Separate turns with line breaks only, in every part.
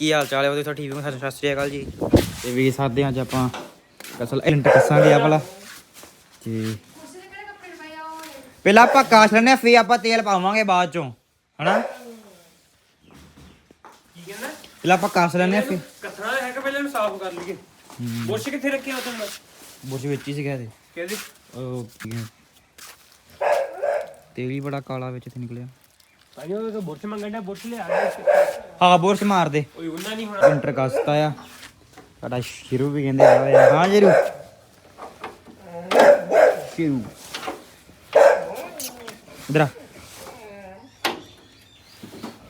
ਕੀ ਹਾਲ ਚਾਲ ਹੈ? ਉਹਦੇ ਤੋਂ ਠੀਕ ਹੋ? ਸਤਿ ਸ਼੍ਰੀ ਅਕਾਲ ਜੀ। ਤੇ ਵੀ ਸਾਡੇ ਅੱਜ ਆਪਾਂ। ਕਸਲ ਇੰਟ ਕੱਸਾਂਗੇ ਆ ਵਾਲਾ ਤੇ ਪਹਿਲਾਂ ਆਪਾਂ ਕਾਸ਼ ਲੈਣੇ ਫੇ ਆਪਾਂ ਤੇਲ ਪਾਵਾਂਗੇ ਬਾਅਦ ਚੋਂ। ਹਨਾ?
ਕੀ ਕਹਿੰਦਾ?
ਪਹਿਲਾਂ ਆਪਾਂ ਕਾਸ਼ ਲੈਣੇ ਫੇ
ਕਥਣਾ ਹੈ ਕਿ ਪਹਿਲਾਂ ਇਹਨੂੰ ਸਾਫ਼ ਕਰ ਲਈਏ? ਬੁਰਸ਼ ਕਿੱਥੇ ਰੱਖਿਆ ਤੁਹਾਨੂੰ
ਬੁਰਸ਼ ਵਿੱਚ ਹੀ ਸੀਗਾ ਤੇ
ਕਿਹਦੀ?
ਉਹ ਤੇਲ ਹੀ ਬੜਾ ਕਾਲਾ ਵਿੱਚ ਤੇ ਨਿਕਲਿਆ।
ਭਾਈ ਉਹ ਬੁਰਸ਼ ਮੰਗਣ ਦਾ ਬੁਰਸ਼ ਲਿਆ।
ਹਾਂ ਬੁਰਸ਼ ਮਾਰ ਦੇ।
ਓਏ ਉਹਨਾਂ ਨਹੀਂ ਹੋਣਾ।
ਇੰਟਰ ਕਸਤਾ ਆ। ਸਾਡਾ ਸ਼ਿਰੂ ਵੀ ਕਹਿੰਦੇ ਆ ਓਏ ਹਾਂ ਜਰੂ ਸ਼ਿਰੂ। ਇਧਰ ਆ।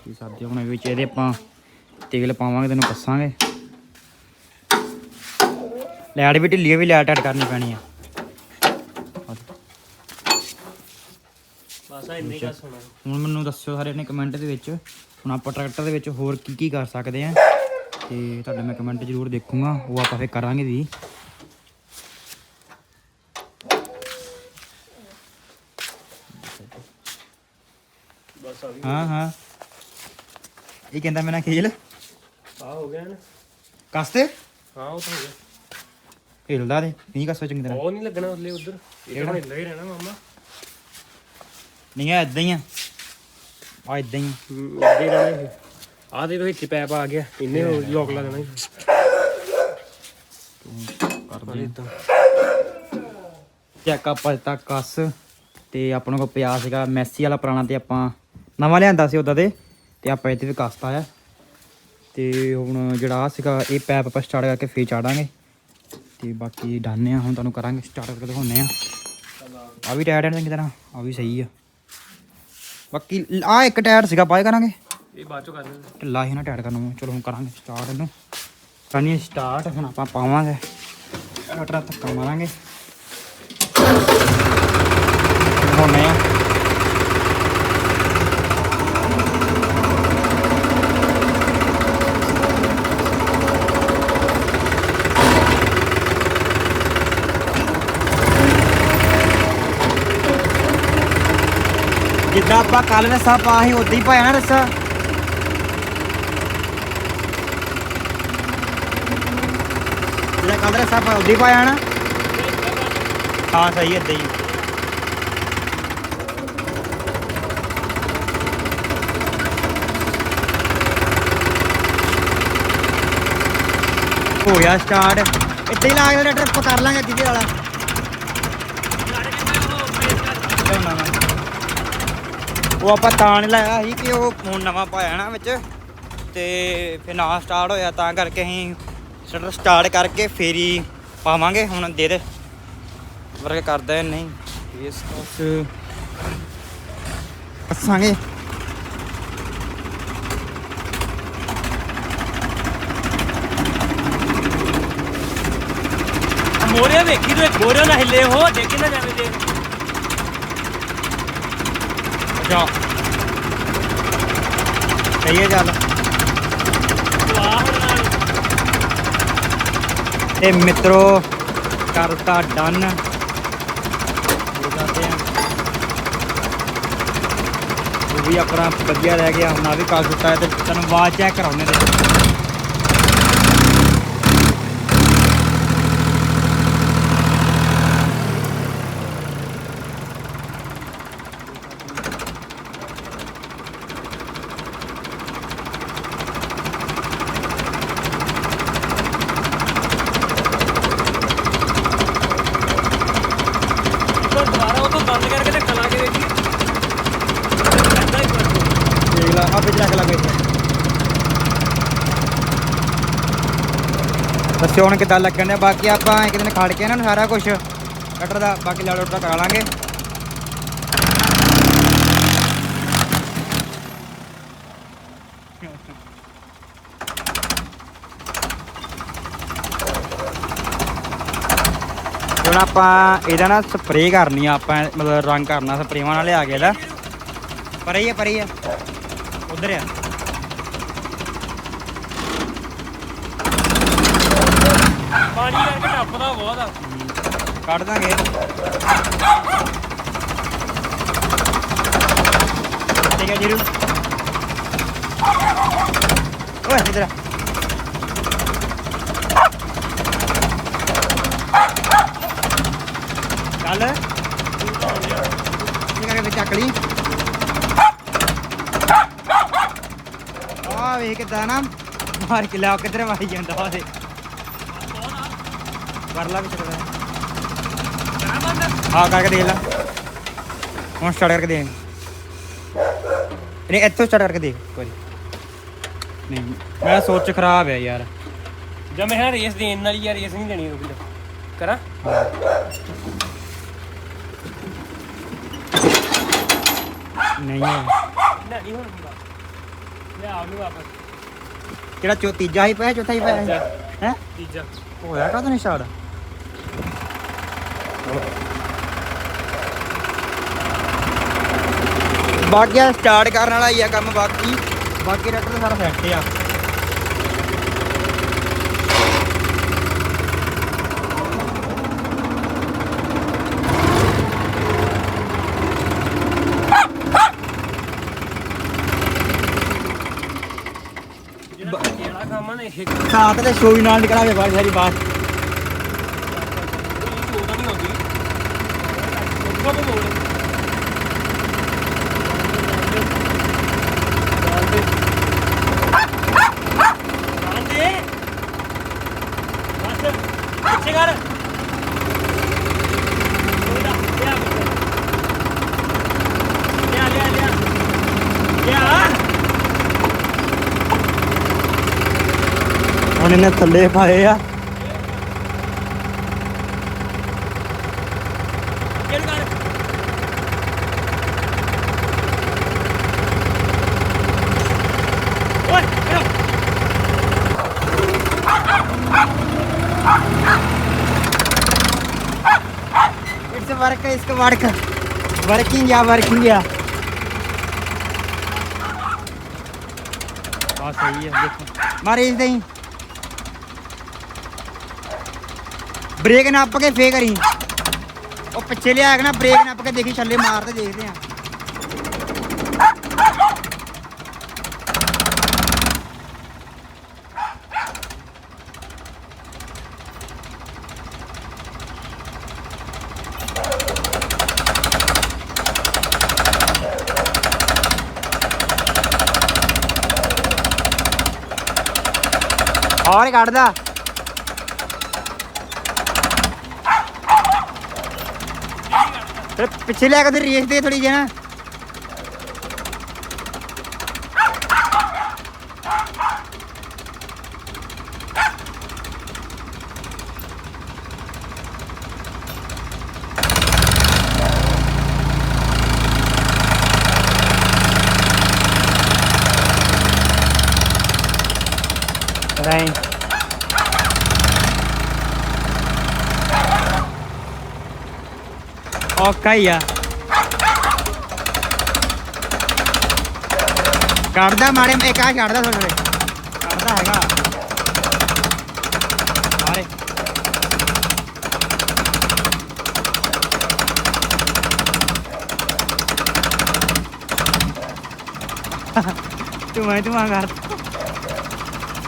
ਕੀ ਸਾਦੇ ਹੁਣ ਵਿੱਚ ਇਹਦੇ ਆਪਾਂ ਤੇਲ ਪਾਵਾਂਗੇ ਤੈਨੂੰ ਕੱਸਾਂਗੇ। ਲੈਟ ਵੀ ਢਿੱਲੀ ਆ, ਵੀ ਲੈਟ ਐਡ ਕਰਨੀ ਪੈਣੀ ਆ।
ਬਸ ਆ ਇੰਨੇ
ਹੁਣ ਮੈਨੂੰ ਦੱਸਿਓ ਸਾਰੇ ਨੇ ਕਮੈਂਟ ਦੇ ਵਿੱਚ। ਹੁਣ ਆਪਾਂ ਟਰੈਕਟਰ ਦੇ ਵਿੱਚ ਹੋਰ ਕੀ ਕੀ ਕਰ ਸਕਦੇ ਆ ਤੇ ਤੁਹਾਡੇ ਮੈਂ ਕਮੈਂਟ ਜ਼ਰੂਰ ਦੇਖੂੰਗਾ ਉਹ ਆਪਾਂ ਫੇਰ ਕਰਾਂਗੇ ਵੀ ਹਾਂ ਹਾਂ। ਇਹ ਕਹਿੰਦਾ ਮੈਂ ਨਾ ਖੇਲ।
ਆ ਹੋ ਗਿਆ ਨਾ।
ਕਸਤੇ
ਹਾਂ ਉਹ ਤਾਂ ਹੋ ਗਿਆ।
ਹਿਲਦਾ ਦੇ ਨਹੀਂ ਕਸੋ ਚੰਗੀ ਤਰ੍ਹਾਂ।
ਉਹ ਨਹੀਂ ਲੱਗਣਾ ਉੱਲੇ ਉਧਰ। ਇਹ ਤਾਂ ਹਿੱਲਦਾ ਹੀ ਰਹਿਣਾ ਮਾਮਾ।
ਨਹੀਂ ਆ ਇਦਾਂ ਹੀ ਆ। ਆ ਇਦਾਂ ਹੀ।
ਇੱਦੇ ਰਹਿਣਾ ਆ ਦੇ ਵਿੱਚ ਪੈਪ ਆ ਗਿਆ। ਇੰਨੇ ਲੋਕ ਲਾ ਦੇਣਾ
ਕਰਦੇ
ਇਦਾਂ
ਚੈੱਕ ਆਪਾਂ ਦਿੱਤਾ ਕਸ। ਤੇ ਆਪਣੇ ਕੋਲ ਪਿਆ ਸੀਗਾ ਮੈਸੀ ਵਾਲਾ ਪੁਰਾਣਾ ਤੇ ਆਪਾਂ ਨਵਾਂ ਲਿਆਂਦਾ ਸੀ ਉਦਾਂ ਦੇ ਤੇ ਆਪਾਂ ਇਹਦੇ ਵੀ ਕਸਤਾ ਆ ਤੇ ਹੁਣ ਜਿਹੜਾ ਸੀਗਾ ਇਹ ਪੈਪ ਆਪਾਂ ਸਟਾਰਟ ਕਰਕੇ ਫੇਰ ਚਾੜਾਂਗੇ। ਤੇ ਬਾਕੀ ਡਾਨੇ ਆ ਹੁਣ ਤੁਹਾਨੂੰ ਕਰਾਂਗੇ। ਸਟਾਰਟ ਕਰਕੇ ਦਿਖਾਉਨੇ ਆ। ਆ ਵੀ ਟਾਇਰ ਹੈ ਚੰਗੀ ਤਰ੍ਹਾਂ। ਆ ਵੀ ਸਹੀ ਆ। ਬਾਕੀ ਆ ਇੱਕ ਟਾਇਰ ਸੀਗਾ ਬਾਏ ਕਰਾਂਗੇ?
ਇਹ ਬਾਅਦ ਚੋਂ ਕਰ ਲੈਂਦੇ
ਢਿੱਲਾ ਹੀ ਨਾ ਟਾਇਰ ਕਰਨਾ ਮੈਂ ਚਲੋ ਹੁਣ ਕਰਾਂਗੇ ਸਟਾਰਟ ਇਹਨੂੰ। ਕਰਨੀ ਸਟਾਰਟ ਹੁਣ ਆਪਾਂ ਪਾਵਾਂਗੇ। ਟਰਾ ਧੱਕਾ ਮਾਰਾਂਗੇ। ਹੋਣੇ ਆ ਜਿੱਦਾਂ ਆਪਾਂ ਕੱਲ ਰਸਾ ਪਾ ਸੀ ਉਦਾਂ ਹੀ ਪਾਇਆ ਨਾ ਰਸਾ। ਜਿਹੜਾ ਕੱਲ ਰਸਾ ਪਾ ਉਦਾਂ ਹੀ ਪਾਇਆ ਨਾ। ਹਾਂ ਸਹੀ ਏਦਾਂ ਹੀ। ਹੋ ਗਿਆ ਸਟਾਰਟ ਇੱਦਾਂ ਹੀ ਲਾ ਕੇ ਆਪਾਂ ਕਰ ਲਾਂਗੇ ਜਿਹਦੇ ਵਾਲਾ। ਉਹ ਆਪਾਂ ਤਾਂ ਨਹੀਂ ਲਾਇਆ ਸੀ ਕਿ ਉਹ ਫੋਨ ਨਵਾਂ ਪਾਇਆ ਨਾ ਵਿੱਚ ਤੇ ਫਿਰ ਨਾ ਸਟਾਰਟ ਹੋਇਆ, ਤਾਂ ਕਰਕੇ ਅਸੀਂ ਸ਼ਟਰ ਸਟਾਰਟ ਕਰਕੇ ਫੇਰ ਹੀ ਪਾਵਾਂਗੇ, ਹੁਣ ਦੇ ਦੇ। ਵਰਕ ਕਰਦਾ ਨਹੀਂ। ਇਸ ਕੋਸ ਕੱਸਾਂਗੇ
ਮੋਰਿਆ ਵੇਖੀ ਤੂੰ ਮੋਰਿਆ ਨਾ ਹਿੱਲੇ ਹੋ ਦੇਖੀ ਨਾ ਜਾਵੇ ਦੇ
ਅੱਛਾ। ਸਹੀ ਹੈ ਚੱਲ
ਵਾਹ ਹੁਣ ਨਾਲ
ਤੇ ਮਿੱਤਰੋ ਕਰਤਾ ਡਨ ਹੋ ਆ। ਉਹ ਵੀ ਆਪਣਾ ਵਧੀਆ ਰਹਿ ਗਿਆ, ਹੁਣ ਆ ਵੀ ਕਰ ਦਿੱਤਾ ਤੇ ਤੁਹਾਨੂੰ ਆਵਾਜ਼ ਚੈੱਕ ਕਰਾਉਣੇ ਦੇ
ਤੋਂ ਦੁਬਾਰਾ ਉਹ ਤੋਂ ਬੰਦ ਕਰਕੇ ਤੇ ਕਲਾ ਕੇ ਵੇਖੀ ਏਦਾਂ ਹੀ ਕਰ ਤੂੰ।
ਦੇਖ ਲਾ ਆ ਵਿੱਚ ਰੱਖ ਲਾ ਵਿੱਚ ਦੱਸਿਓ ਹੁਣ ਕਿੱਦਾਂ ਲੱਗਣ ਡਿਆ। ਬਾਕੀ ਆਪਾਂ ਇੱਕ ਦਿਨ ਖੜ ਕੇ ਇਹਨਾਂ ਨੂੰ ਸਾਰਾ ਕੁਝ ਕਟਰ ਦਾ ਬਾਕੀ ਲਾੜ ਦਾ ਕਰਾ ਲਾਂਗੇ। ਹੁਣ ਆਪਾਂ ਇਹਦਾ ਨਾ ਸਪਰੇਅ ਕਰਨੀ ਆ, ਆਪਾਂ ਮਤਲਬ ਰੰਗ ਕਰਨਾ, ਸਪਰੇਵਾਂ ਨਾਲ ਲਿਆ ਕੇ ਇਹਦਾ। ਪਰੇ ਹੀ ਆ, ਪਰੇ ਹੀ ਉਧਰ ਆ।
ਟੱਪਦਾ ਬਹੁਤ ਆ।
ਕੱਢ ਦਾਂਗੇ। ਠੀਕ ਹੈ ਜੀਰੂ। ਓਏ, ਇਧਰ ਚੱਲ। ਠੀਕ ਹੈ ਵਿੱਚ ਚੱਕ ਲਈ। ਆ ਵੇਖ ਕਿਦਾਂ ਨਾ ਮਾਰ ਕੇ ਲਾ ਕਿਧਰ ਮਾਰੀ ਜਾਂਦਾ ਉਹਦੇ ਕਰ ਲਾ ਹਾਂ ਕਰਕੇ ਦੇਖ ਲੈ। ਹੁਣ ਸਟਾਰਟ ਕਰਕੇ ਦੇਖ। ਨਹੀਂ ਇੱਥੋਂ ਸਟਾਰਟ ਕਰਕੇ ਦੇਖ ਇੱਕ ਵਾਰੀ। ਨਹੀਂ ਮੇਰਾ ਸੋਚ ਖਰਾਬ ਹੈ ਯਾਰ।
ਜਦ ਮੈਂ ਕਿਹਾ ਰੇਸ ਦੇਣ ਵਾਲੀ ਆ ਰੇਸ ਨਹੀਂ ਦੇਣੀ ਰੁਕ ਜਾ ਕਰਾਂ?
ਨਹੀਂ ਹੈ।
ਨਾ ਨਹੀਂ ਹੁਣ ਹੁੰਦਾ ਲਿਆ ਉਹਨੂੰ ਵਾਪਸ।
ਕਿਹੜਾ ਚੋ ਤੀਜਾ ਹੀ ਪਿਆ ਚੌਥਾ ਹੀ ਪਿਆ। ਹੈ?
ਤੀਜਾ।
ਹੋਇਆ ਕਾ ਨਹੀਂ ਸਟਾਰਟ ਬਾਕੀ ਸਟਾਰਟ ਕਰਨ ਵਾਲਾ ਹੀ ਆ ਕੰਮ ਬਾਕੀ। ਬਾਕੀ ਰੈਕਟ ਤਾਂ ਸਾਰਾ ਸੈੱਟ ਆ। ਸਾਥ ਤੇ ਸ਼ੋਈ ਨਾਲ ਨਿਕਲਾਵੇ ਬਾਹਰ ਸਾਰੀ ਬਾਤ
ਉਹਦਾ ਨਹੀਂ ਹੁੰਦੀ ਉੱਥੋਂ ਤੋਂ ਮੋੜ ਜਾਂਦੇ ਬਸ ਪਿੱਛੇ ਕਰ ਉਹਦਾ ਲਿਆ ਲਿਆ ਲਿਆ ਲਿਆ ਲਿਆ
ਹੁਣ ਇਹਨੇ ਥੱਲੇ ਪਾਏ ਆ
ਕਿਹਨੂੰ ਕਰ ਓਏ ਕਰੋ
इट्स वर्क इसका वर्क वर्किंग या वर्किंग या हाँ सही है देखो मारे इस नहीं ਬ੍ਰੇਕ ਨੱਪ ਕੇ ਫੇਰ ਕਰੀ। ਉਹ ਪਿੱਛੇ ਲਿਆ ਕੇ ਨਾ ਬ੍ਰੇਕ ਨੱਪ ਕੇ ਦੇਖੀ, ਛੱਲੇ ਮਾਰਦੇ ਦੇਖਦੇ ਆ। ਔਰ ਕੱਢਦਾ ਪਿੱਛੇ ਲੈ ਕੇ ਤੇ ਰੇਸ ਦੇ ਥੋੜੀ ਜਿਹੀ ਨਾ ਨਹੀਂ ਔਖਾ ਹੀ ਆ। ਕੱਢਦਾ ਮਾੜੇ ਇੱਕ ਆ ਕੱਢਦਾ ਥੋੜੇ ਕੱਢਦਾ ਹੈਗਾ। ਮਾਰੇ ਤੂੰ ਮੈਂ ਤੂੰ ਕਰ।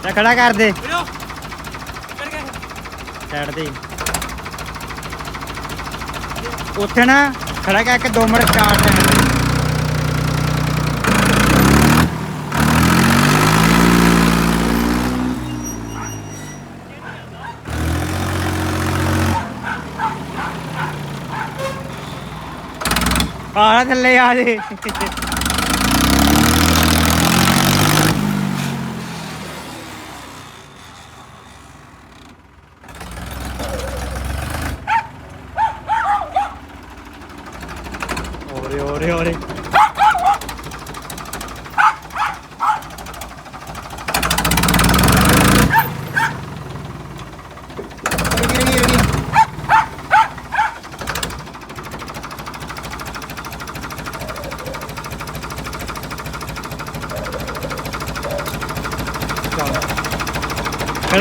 ਤੇ ਖੜਾ ਕਰ ਦੇ। ਸਾਈਡ ਤੇ ਉੱਥੇ ਨਾ ਖੜਾ ਕਰਕੇ 2 ਮਿੰਟ ਸਟਾਰਟ ਹੈ ਆਹ ਥੱਲੇ ਆ ਜੇ।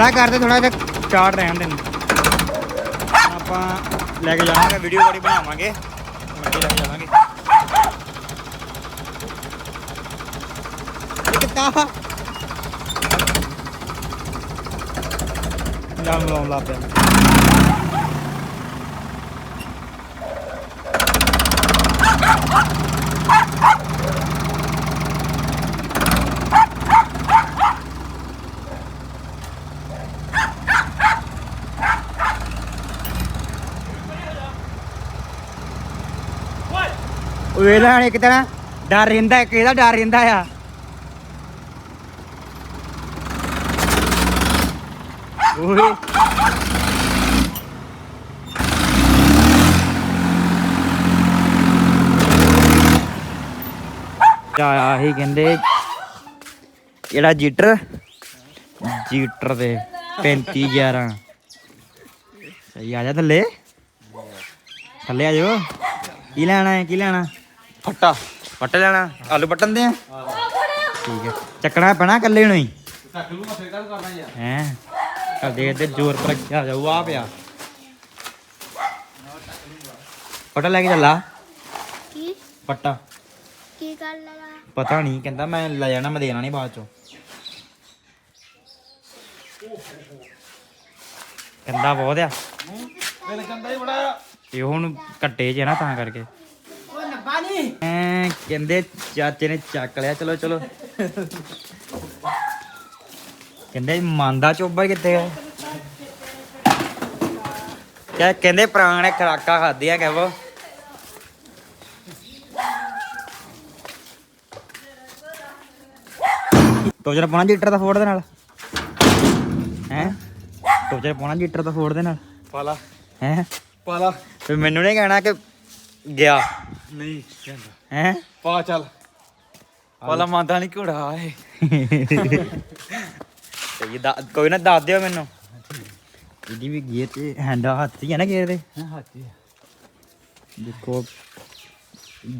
ਖੜਾ ਕਰਦੇ ਥੋੜਾ ਜਿਹਾ ਚਾੜ ਰਹਿਣ ਦੇ ਆਪਾਂ ਲੈ ਕੇ ਜਾਵਾਂਗੇ ਵੀਡੀਓ ਬੜੀ ਬਣਾਵਾਂਗੇ। ਮੱਕੀ ਲੈ ਕੇ ਜਾਵਾਂਗੇ। ਕਿਤਾ ਜਾਮ ਲਾਉਣ ਲੱਗ ਪਿਆ। ਇਹ ਇੱਕ ਤਰ੍ਹਾਂ ਡਰ ਰਹਿੰਦਾ, ਇੱਕ ਇਹਦਾ ਡਰ ਰਹਿੰਦਾ ਆ। ਓਏ। ਆ ਹੀ ਕਹਿੰਦੇ, ਜਿਹੜਾ ਜੀਟਰ ਜੀਟਰ ਦੇ 35 11 ਸਹੀ ਆ ਜਾ ਥੱਲੇ। ਥੱਲੇ ਆ ਜਾਓ। ਕੀ ਲੈਣਾ ਹੈ, ਕੀ ਲੈਣਾ? ਫੱਟਾ। ਫੱਟੇ ਲੈਣਾ। ਆਲੂ ਪੱਟਣ ਦੇ ਆ? ਠੀਕ ਹੈ। ਚੱਕਣਾ ਪੈਣਾ ਇਕੱਲੇ ਨੂੰ ਹੀ।
ਚੱਕ ਲੂਗਾ ਫੇਰ ਕਰ ਕਰਨਾ ਯਾਰ
ਹੈ? ਕਰ ਦੇ ਤੇ ਜ਼ੋਰ ਪਰ ਰੱਖਿਆ ਜਾਊ ਆ ਪਿਆ। ਫੱਟਾ ਲੈ ਕੇ ਚੱਲਾ
ਕੀ?
ਫੱਟਾ।
ਕੀ ਕਰ ਲਗਾ
ਪਤਾ ਨਹੀਂ ਕਹਿੰਦਾ ਮੈਂ ਲੈ ਜਾਣਾ ਮੈਂ ਦੇਣਾ ਨਹੀਂ ਬਾਅਦ ਚੋਂ। ਕਹਿੰਦਾ ਬਹੁਤ ਆ।
ਮੇਰੇ ਕੰਦਾ ਹੀ ਬੜਾ
ਇਹ ਹੁਣ ਕੱਟੇ ਜੇ ਨਾ ਤਾਂ ਕਰਕੇ। ਐ ਕਹਿੰਦੇ ਚਾਚੇ ਨੇ ਚੱਕ ਲਿਆ। ਚਲੋ ਚਲੋ। ਕਹਿੰਦੇ ਮੰਦਾ ਚੋਬਾ ਕਿੱਥੇ ਹੈ ਕਿਆ ਕਹਿੰਦੇ ਪ੍ਰਾਣ ਨੇ ਖਰਾਕਾ ਖਾਧੀਆਂ ਕਹਵੋ ਟੋਜਰ ਪਾਉਣਾ ਜੀਟਰ ਦਾ ਫੋੜ ਦੇ ਨਾਲ। ਹੈ? ਟੋਜਰ ਪਾਉਣਾ ਜੀਟਰ ਦਾ ਫੋੜ ਦੇ ਨਾਲ।
ਪਾਲਾ।
ਹੈ?
ਪਾਲਾ।
ਫਿਰ ਮੈਨੂੰ ਨਹੀਂ ਕਹਿਣਾ ਕਿ ਗਿਆ।
ਨਹੀਂ ਕਹਿੰਦਾ।
ਹੈ?
ਪਾ ਚੱਲ। ਪਾਲਾ ਮੰਨਦਾ ਨਹੀਂ ਘੋੜਾ ਏ
ਸਹੀ ਦਾ ਕੋਈ ਨਾ ਦੱਸ ਦਿਓ ਮੈਨੂੰ। ਇਹਦੀ ਵੀ ਗੇਅਰ ਤੇ ਹੈਂਡਾ ਹੱਥ ਹੀ ਹੈ ਨਾ ਗੇਅਰ ਦੇ।
ਹਾਤੀ
ਦੇਖੋ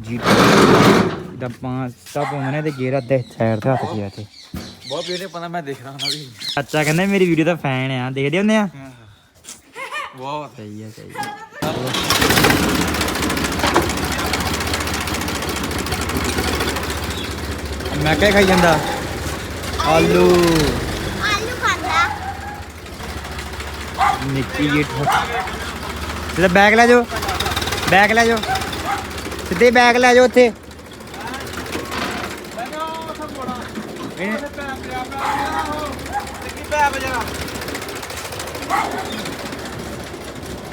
ਜੀ ਦਾ ਪਾਂਚ ਸਭ ਹੁੰਦੇ ਨੇ ਤੇ ਗੇਅਰ ਅੱਧੇ ਸਾਈਡ ਤੇ ਹੱਥ ਗਿਆ ਤੇ
ਬਹੁਤ ਪੀੜੇ ਪਤਾ ਮੈਂ ਦੇਖ ਰਹਾ ਹਾਂ ਵੀ।
ਅੱਛਾ ਕਹਿੰਦੇ ਮੇਰੀ ਵੀਡੀਓ ਦਾ ਫੈਨ ਆ ਦੇਖਦੇ ਹੁੰਦੇ ਆ?
ਬਹੁਤ।
ਸਹੀ ਹੈ ਸਹੀ ਹੈ। ਮੈਂ ਕਿਆ ਖਾਈ ਜਾਂਦਾ। ਆਲੂ।
ਆਲੂ ਖਾਂਦਾ
ਨਿੱਕੀ ਜਿਹੀ ਠੋਕ। ਸਿੱਧਾ ਬੈਗ ਲੈ ਜਾਓ। ਬੈਗ ਲੈ ਜਾਓ। ਸਿੱਧੇ ਬੈਗ ਲੈ ਜਾਓ ਉੱਥੇ।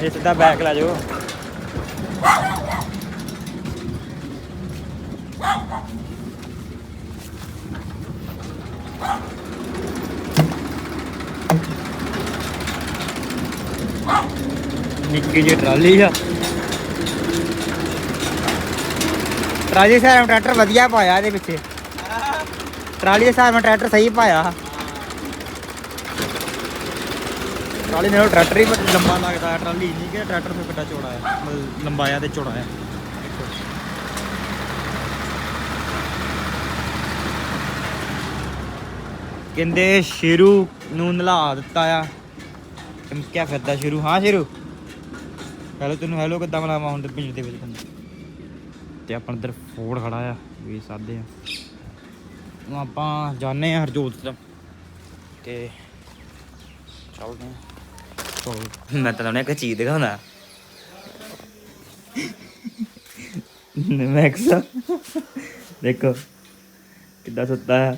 ਇਹ ਸਿੱਧਾ ਬੈਗ ਲੈ ਜਾਓ। ਨਿੱਕੀ ਜਿਹੀ ਟਰਾਲੀ ਆ। ਟਰਾਲੀ ਦੇ ਸਾਰਾ ਟਰੈਕਟਰ ਵਧੀਆ ਪਾਇਆ ਇਹਦੇ ਪਿੱਛੇ ਟਰਾਲੀ ਦੇ ਸਾਰਾ ਟਰੈਕਟਰ ਸਹੀ ਪਾਇਆ। ਟਰਾਲੀ ਨਾਲ ਟਰੈਕਟਰ ਹੀ ਬੜਾ ਲੰਬਾ ਲੱਗਦਾ ਟਰਾਲੀ ਨਹੀਂ ਕਿ ਟਰੈਕਟਰ ਤੋਂ ਕਿੱਡਾ ਚੌੜਾ ਹੈ। ਮਤਲਬ ਲੰਬਾਇਆ ਤੇ ਚੌੜਾ ਹੈ। ਕਹਿੰਦੇ ਸ਼ੇਰੂ ਨੂੰ ਨਲਾ ਦਿੱਤਾ ਆ। ਕਿਆ ਫਿਰਦਾ ਸ਼ੇਰੂ। ਹਾਂ ਸ਼ੇਰੂ? ਹੈਲੋ ਤੈਨੂੰ ਹੈਲੋ ਕਿੱਦਾਂ ਬੁਲਾਵਾਂ ਹੁਣ ਪਿੰਡ ਦੇ ਵਿੱਚ ਤੈਨੂੰ? ਤੇ ਆਪਣਾ ਇੱਧਰ ਫੋੜ ਖੜਾ ਆ ਵੀ ਸਾਦੇ ਆ। ਹੁਣ ਆਪਾਂ ਜਾਣੇ ਆ ਹਰਜੋਤ ਦਾ ਤੇ ਚੱਲਦੇ ਆ। ਚਲੋ ਮੈਂ ਤਾਂ ਉਹਨੇ ਇੱਕ ਚੀਜ਼ ਦਿਖਾਉਂਦਾ ਮੈਕਸ ਦੇਖੋ ਕਿੱਦਾਂ ਸੁੱਤਾ ਹੈ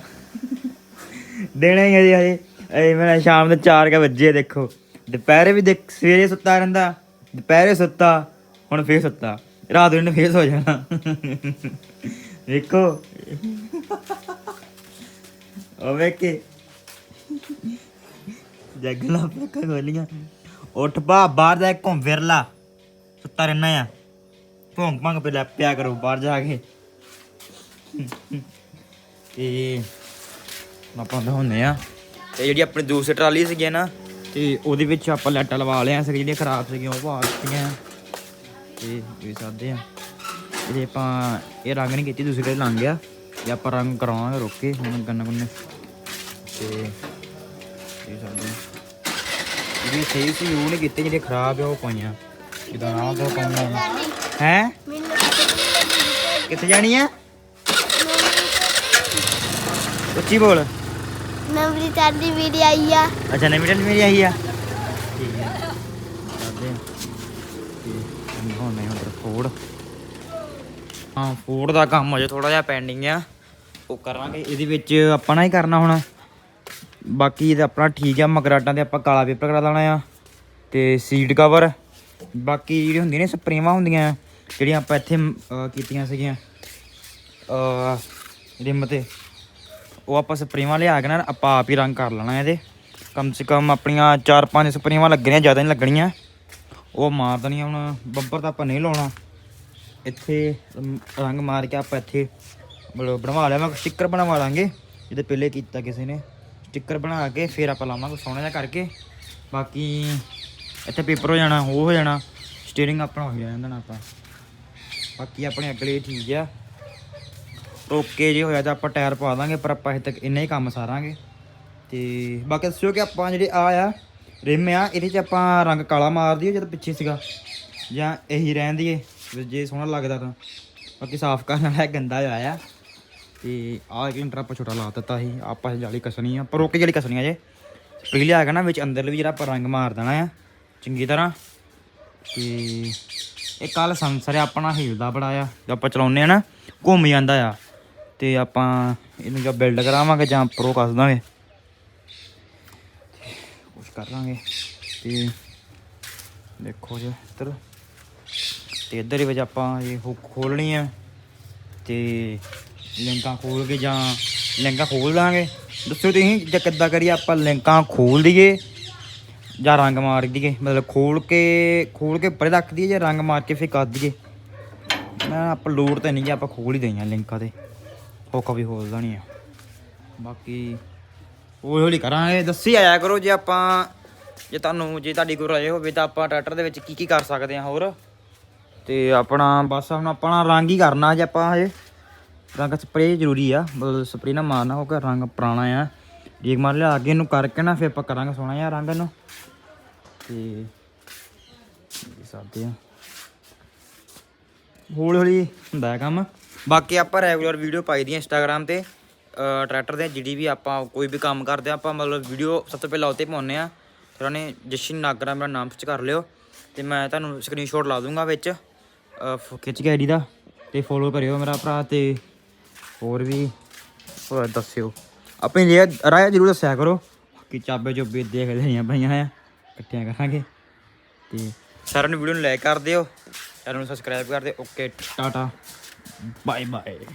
ਦੇਣਾ ਹੀ ਹੈ ਜੀ ਹਜੇ। ਇਹ ਮੇਰਾ ਸ਼ਾਮ ਦੇ 4 ਵਜੇ ਦੇਖੋ। ਦੁਪਹਿਰੇ ਵੀ ਦੇਖ ਸਵੇਰੇ ਸੁੱਤਾ ਰਹਿੰਦਾ। ਦੁਪਹਿਰੇ ਸੁੱਤਾ, ਹੁਣ ਫੇਰ ਸੁੱਤਾ। ਰਾਤ ਨੂੰ ਫੇਰ ਸੋ ਜਾਣਾ। ਵੇਖੋ। ਉਹ ਵੇਖੇ। ਜਗਲਾ ਪੱਕਾ ਗੋਲੀਆਂ ਉੱਠ ਪਾ ਬਾਹਰ ਜਾ ਕੇ ਘੁੰਮ ਫਿਰਲਾ। ਸੁੱਤਾ ਰਹਿਣਾ ਆ। ਭੌਂਕ ਭੰਗ ਪੇ ਲੈ, ਪਿਆ ਕਰੋ ਬਾਹਰ ਜਾ ਕੇ। ਤੇ ਆਪਾਂ ਦਿਖਾਉਂਦੇ ਆ ਤੇ ਜਿਹੜੀ ਆਪਣੀ ਦੂਸਰੀ ਟਰਾਲੀ ਸੀਗੀ ਨਾ ਤੇ ਉਹਦੇ ਵਿੱਚ ਆਪਾਂ ਲਾਈਟਾਂ ਲਵਾ ਲਿਆ ਸੀ, ਜਿਹੜੀਆਂ ਖਰਾਬ ਸੀਗੀਆਂ, ਉਹ ਪਾ ਦਿੱਤੀਆਂ। ਤੇ ਇਹ ਸਾਦੇ ਆ। ਇਹਦੇ ਆਪਾਂ ਇਹ ਰੰਗ ਨਹੀਂ ਕੀਤੀ, ਦੂਸਰੇ ਲੰਘ ਗਿਆ ਤੇ ਆਪਾਂ ਰੰਗ ਕਰਾਵਾਂਗੇ ਰੁੱਕ ਕੇ, ਹੁਣ ਗੰਨ ਗੁੰਨੇ। ਤੇ ਇਹ ਸਾਦੇ ਜਿਹੜੀ ਸਹੀ ਸੀ, ਉਹ ਨਹੀਂ ਕੀਤੇ ਜਿਹੜੇ ਖਰਾਬ ਆ, ਉਹ ਪਾਈਆਂ। ਜਿੱਦਾਂ ਆਹ ਦੋ ਪਾਈਆਂ ਹੈ? ਕਿੱਥੇ ਜਾਣੀ ਆ? ਉੱਚੀ ਬੋਲ।
ਨਵਰੀ ਚਾਂਦੀ ਵੀਡੀਓ ਆਈ ਆ।
ਅੱਛਾ ਨਵੀਂ ਟੈਲ ਮੇਰੀ ਆਈ ਆ? ਠੀਕ ਹੈ ਕਰਦੇ ਆ। ਤੇ ਹੁਣ ਨਹੀਂ ਹੁਣ ਫੋੜ ਹਾਂ ਫੂਡ ਦਾ ਕੰਮ ਅਜੇ ਥੋੜਾ ਜਿਹਾ ਪੈਂਡਿੰਗ ਆ। ਉਹ ਕਰਾਂਗੇ। ਇਹਦੇ ਵਿੱਚ ਆਪਾਂ ਨਾ ਹੀ ਕਰਨਾ ਹੁਣ। ਬਾਕੀ ਇਹ ਆਪਣਾ ਠੀਕ ਆ। ਮਗਰਾਟਾਂ ਤੇ ਆਪਾਂ ਕਾਲਾ ਪੇਪਰ ਕਰਾ ਲੈਣਾ ਆ। ਤੇ ਸੀਟ ਕਵਰ ਬਾਕੀ ਜਿਹੜੀ ਹੁੰਦੀਆਂ ਨੇ ਸਪਰੇਵਾਂ ਹੁੰਦੀਆਂ ਆ ਜਿਹੜੀਆਂ ਆਪਾਂ ਇੱਥੇ ਅਹ, ਕੀਤੀਆਂ ਸੀਗੀਆਂ। ਅ ਰਿਮ ਤੇ। ਉਹ ਆਪਾਂ ਸਪਰੇਵਾਂ ਲਿਆ ਕੇ ਨਾ, ਆਪਾਂ ਆਪ ਹੀ ਰੰਗ ਕਰ ਲੈਣਾ ਇਹਦੇ। ਕਮ ਸੇ ਕਮ ਆਪਣੀਆਂ 4-5 ਸਪਰੇਵਾਂ ਲੱਗਣੀਆਂ, ਜ਼ਿਆਦਾ ਨਹੀਂ ਲੱਗਣੀਆਂ। ਉਹ ਮਾਰ ਦੇਣੀਆਂ ਹੁਣ ਬੰਪਰ ਤਾਂ ਆਪਾਂ ਨਹੀਂ ਲਾਉਣਾ। ਇੱਥੇ ਰੰਗ ਮਾਰ ਕੇ ਆਪਾਂ ਇੱਥੇ ਮਤਲਬ ਬਣਵਾ ਲਿਆਵਾਂਗੇ ਸਟicker ਬਣਵਾ ਲਾਂਗੇ। ਜਿਹਦੇ ਪਹਿਲੇ ਕੀਤਾ ਕਿਸੇ ਨੇ। ਸਟicker ਬਣਾ ਕੇ ਫਿਰ ਆਪਾਂ ਲਾਵਾਂਗੇ ਸੋਹਣਾ ਜਿਹਾ ਕਰਕੇ। ਬਾਕੀ ਇੱਥੇ ਪੇਪਰ ਹੋ ਜਾਣਾ, ਉਹ ਹੋ ਜਾਣਾ। ਸਟੀਅਰਿੰਗ ਆਪਣਾ ਹੋ ਜਾਂਦਾ ਨਾ ਆਪਾਂ। ਬਾਕੀ ਆਪਣੇ ਅਗਲੇ ਠੀਕ ਆ। ਓਕੇ ਜੇ, ਹੋਇਆ ਤਾਂ ਆਪਾਂ ਟਾਇਰ ਪਾ ਦਾਂਗੇ, ਪਰ ਆਪਾਂ ਹਜੇ ਤੱਕ ਇੰਨਾ ਹੀ ਕੰਮ ਸਾਰਾਂਗੇ। ਤੇ ਬਾਕੀ ਦੱਸਿਓ ਕਿ ਆਪਾਂ ਜਿਹੜੇ ਆ ਆ, ਰਿਮ ਆ, ਇਹਦੇ 'ਚ ਆਪਾਂ ਰੰਗ ਕਾਲਾ ਮਾਰ ਦਈਏ ਜਦ ਪਿੱਛੇ ਸੀਗਾ, ਜਾਂ ਇਹੀ ਰਹਿਣ ਦੀਏ ਜੇ ਸੋਹਣਾ ਲੱਗਦਾ ਤਾਂ। ਬਾਕੀ ਸਾਫ਼ ਕਰਨ ਵਾਲਾ ਗੰਦਾ ਹੋਇਆ ਆ। ਤੇ ਆਹ ਇੱਕ ਇੰਟਰ ਆਪਾਂ ਛੋਟਾ ਲਾ ਦਿੱਤਾ ਸੀ, ਆਪਾਂ ਜਾਲੀ ਕਸਣੀ ਆ, ਪਰ ਓਕੇ ਜਿਹੜੀ ਕਸਣੀ ਆ ਜੇ। ਸਪਰੇ ਲਿਆ ਕੇ ਨਾ, ਵਿੱਚ ਅੰਦਰ ਵੀ ਜਿਹੜਾ ਆਪਾਂ ਰੰਗ ਮਾਰ ਦੇਣਾ ਆ, ਚੰਗੀ ਤਰ੍ਹਾਂ। ਤੇ ਇਹ ਕੱਲ ਸੰਸਰ ਆਪਣਾ ਹਿਲਦਾ ਬੜਾ ਆ ਜਦ ਆਪਾਂ ਚਲਾਉਂਦੇ ਆ ਨਾ, ਘੁੰਮ ਜਾਂਦਾ ਆ। ਤੇ ਆਪਾਂ ਇਹਨੂੰ ਜਾਂ ਬਿਲਡ ਕਰਾਵਾਂਗੇ ਜਾਂ ਪ੍ਰੋ ਕੱਸ ਦਾਂਗੇ। ਕੁਛ ਕਰਾਂਗੇ ਤੇ ਦੇਖੋ ਜੀ ਇੱਧਰ। ਤੇ ਇੱਧਰ ਹੀ ਵਿੱਚ ਆਪਾਂ ਇਹ ਹੁੱਕ ਖੋਲਣੀ ਹੈ ਤੇ ਲਿੰਕਾਂ ਖੋਲ ਕੇ ਜਾਂ ਲਿੰਕਾਂ ਖੋਲ ਦਾਂਗੇ ਦੱਸੋ ਤੁਸੀਂ ਜੇ ਕਿੱਦਾਂ ਕਰੀਏ, ਆਪਾਂ ਲਿੰਕਾਂ ਖੋਲ ਦਈਏ ਜਾਂ ਰੰਗ ਮਾਰ ਦਈਏ। ਮਤਲਬ ਖੋਲ ਕੇ ਖੋਲ ਕੇ ਪਰੇ ਰੱਖ ਦਈਏ ਜਾਂ ਰੰਗ ਮਾਰ ਕੇ ਫਿਰ ਕਰ ਦਈਏ। ਮੈਂ ਆਪਾਂ ਲੋੜ ਤਾਂ ਨਹੀਂ ਜੀ, ਆਪਾਂ ਖੋਲ ਹੀ ਦਈਆਂ ਲਿੰਕਾਂ ਤੇ। ਹੁੱਕ ਵੀ ਖੋਲ ਦੇਣੀ ਆ। ਬਾਕੀ ਹੌਲੀ ਹੌਲੀ ਕਰਾਂਗੇ। ਦੱਸੀ ਆਇਆ ਕਰੋ ਜੇ ਆਪਾਂ, ਜੇ ਤੁਹਾਨੂੰ, ਜੇ ਤੁਹਾਡੀ ਕੋਈ ਰਾਏ ਹੋਵੇ ਤਾਂ ਆਪਾਂ ਟਰੈਕਟਰ ਦੇ ਵਿੱਚ ਕੀ ਕੀ ਕਰ ਸਕਦੇ ਹਾਂ ਹੋਰ। ਤੇ ਆਪਣਾ, ਬਸ ਹੁਣ ਆਪਣਾ ਰੰਗ ਹੀ ਕਰਨਾ ਜੇ ਆਪਾਂ ਹਜੇ ਰੰਗ ਸਪਰੇ ਜ਼ਰੂਰੀ ਆ। ਮਤਲਬ ਸਪਰੇ ਨਾ ਮਾਰਨਾ ਹੋਗਾ ਰੰਗ ਪੁਰਾਣਾ ਆ। ਜੇ ਮਾਰ ਲਿਆ ਅੱਗੇ ਇਹਨੂੰ ਕਰਕੇ ਨਾ, ਫਿਰ ਆਪਾਂ ਕਰਾਂਗੇ ਸੋਹਣਾ ਜਿਹਾ ਰੰਗ ਇਹਨੂੰ। ਤੇ ਇਹ ਆ। ਹੌਲੀ ਹੌਲੀ ਹੁੰਦਾ ਹੈ ਕੰਮ। ਬਾਕੀ ਆਪਾਂ ਰੈਗੂਲਰ ਵੀਡੀਓ ਪਾਈ ਦੀ ਇੰਸਟਾਗ੍ਰam ਤੇ ਟਰੈਕਟਰ ਦੇ, ਜਿਹੜੀ ਵੀ ਆਪਾਂ ਕੋਈ ਵੀ ਕੰਮ ਕਰਦੇ ਆ, ਆਪਾਂ ਮਤਲਬ ਵੀਡੀਓ ਸਭ ਤੋਂ ਪਹਿਲਾਂ ਉੱਤੇ ਪਾਉਂਦੇ ਆ। ਫਿਰ ਨੇ ਜਸ਼ਨ ਨਾਗਰਾ ਮੇਰਾ ਨਾਮ ਸਰਚ ਕਰ ਲਿਓ। ਤੇ ਮੈਂ ਤੁਹਾਨੂੰ ਸਕਰੀਨਸ਼ਾਟ ਲਾ ਦੂੰਗਾ ਵਿੱਚ। ਖਿੱਚ ਕੇ ਆਈਡੀ ਦਾ ਤੇ ਫੋਲੋ ਕਰਿਓ ਮੇਰਾ ਭਰਾ ਤੇ ਹੋਰ ਵੀ। ਹੋਰ ਦੱਸਿਓ। ਆਪਣੀ ਜੇ ਰਾਏ ਜ਼ਰੂਰ ਦੱਸਿਆ ਕਰੋ। ਕਿ ਚਾਬੇ ਚੋਬੇ ਦੇਖ ਲੈਣੀਆਂ ਪਈਆਂ ਆ। ਇਕੱਠੀਆਂ ਕਰਾਂਗੇ। ਤੇ ਸਾਰਿਆਂ ਨੂੰ ਵੀਡੀਓ ਨੂੰ ਲਾਈਕ ਕਰ ਦਿਓ। ਚੈਨਲ ਨੂੰ ਸਬਸਕ੍ਰਾਈਬ ਕਰ ਦਿਓ। ਓਕੇ ਟਾਟਾ। Bye bye